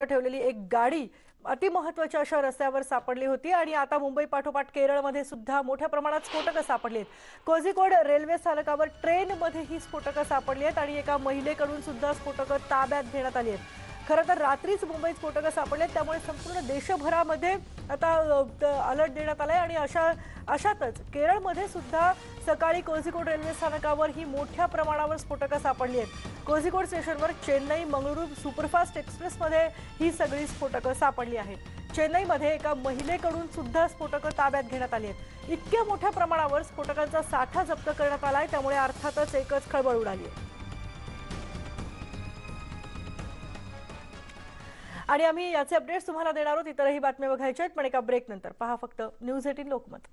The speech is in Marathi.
ठेवलेली एक गाडी अतिमहत्वाच्या अशा रस्त्यावर सापडली होती आणि आता मुंबई पाठोपाठ केरळमध्ये सुद्धा मोठ्या प्रमाणात स्फोटकं सापडली आहेत. कोझिकोड रेल्वे स्थानकावर ट्रेनमध्ये ही स्फोटकं सापडली आहेत आणि एका महिलेकडून सुद्धा स्फोटकं ताब्यात घेण्यात आली आहेत. खरं तर रात्रीच मुंबईत स्फोटकं सापडले आहेत, त्यामुळे संपूर्ण देशभरामध्ये आता अलर्ट देण्यात आलाय. आणि अशा अशातच केरळमध्ये सुद्धा सकाळी कोझिकोड रेल्वे स्थानकावर ही मोठ्या प्रमाणावर स्फोटकं सापडली आहेत. कोझिकोड स्टेशनवर चेन्नई मंगळुरू सुपरफास्ट एक्सप्रेसमध्ये ही सगळी स्फोटकं सापडली आहेत. चेन्नईमध्ये एका महिलेकडून सुद्धा स्फोटकं ताब्यात घेण्यात आली आहेत. इतक्या मोठ्या प्रमाणावर स्फोटकांचा साठा जप्त करण्यात आला आहे त्यामुळे अर्थातच एकच खळबळ उडाली आहे. आणि आम्ही याचे अपडेट्स तुम्हाला देणार आहोत इतरही बातम्या बघायच्या आहेत पण एका ब्रेक नंतर. पहा फक्त न्यूज एटीन लोकमत.